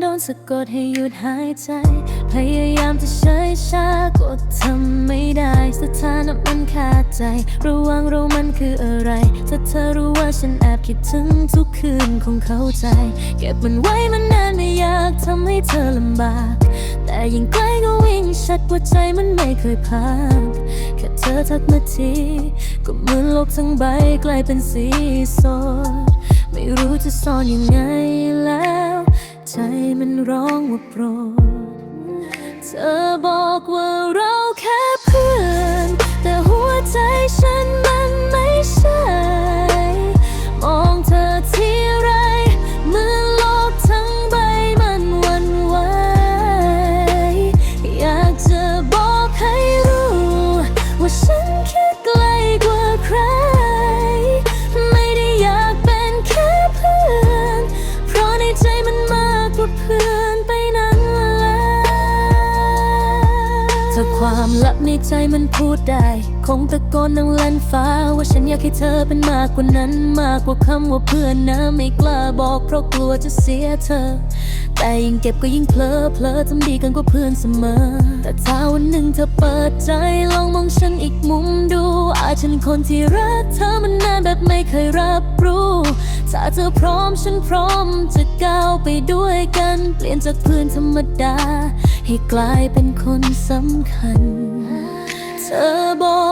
โดนสะกดให้หยุดหายใจ พยายามจะเฉยชาก็ทำไม่ได้ สถานะมันขาดใจ ระว่างเรามันคืออะไร ถ้าเธอรู้ว่าฉันแอบคิดถึงทุกคืนคงเข้าใจ เก็บมันไว้มันนานไม่อยากทำให้เธอลำบาก แต่ยิ่งใกล้ก็วิ่งชัดว่าใจมันไม่เคยพักแค่เธอทักมาทีก็เหมือนโลกทั้งใบกลายเป็นสีสด ไม่รู้จะซ่อนยังไงแล้ว ใจมันร้องว่าโปรด เธอบอกว่า ความลับในใจมันพูดได้ คงตะโกนดังลั่นฟ้า ว่าฉันอยากให้เธอเป็นมากกว่านั้น มากกว่าคำว่าเพื่อนนะ ไม่กล้าบอกเพราะกลัวจะเสียเธอ แต่ยิ่งเก็บก็ยิ่งเพลอเพลอทำดีกันกว่าเพื่อนเสมอ แต่ถ้าวันหนึ่งเธอเปิดใจลองมองฉันอีกมุมดู อาจฉันคนที่รักเธอมันนานแบบไม่เคยรับรู้ถ้าเธอพร้อมฉันพร้อมจะก้าวไปด้วยกัน เปลี่ยนจากเพื่อนธรรมดา ให้กลายเป็นคนสำคัญ เธอบอก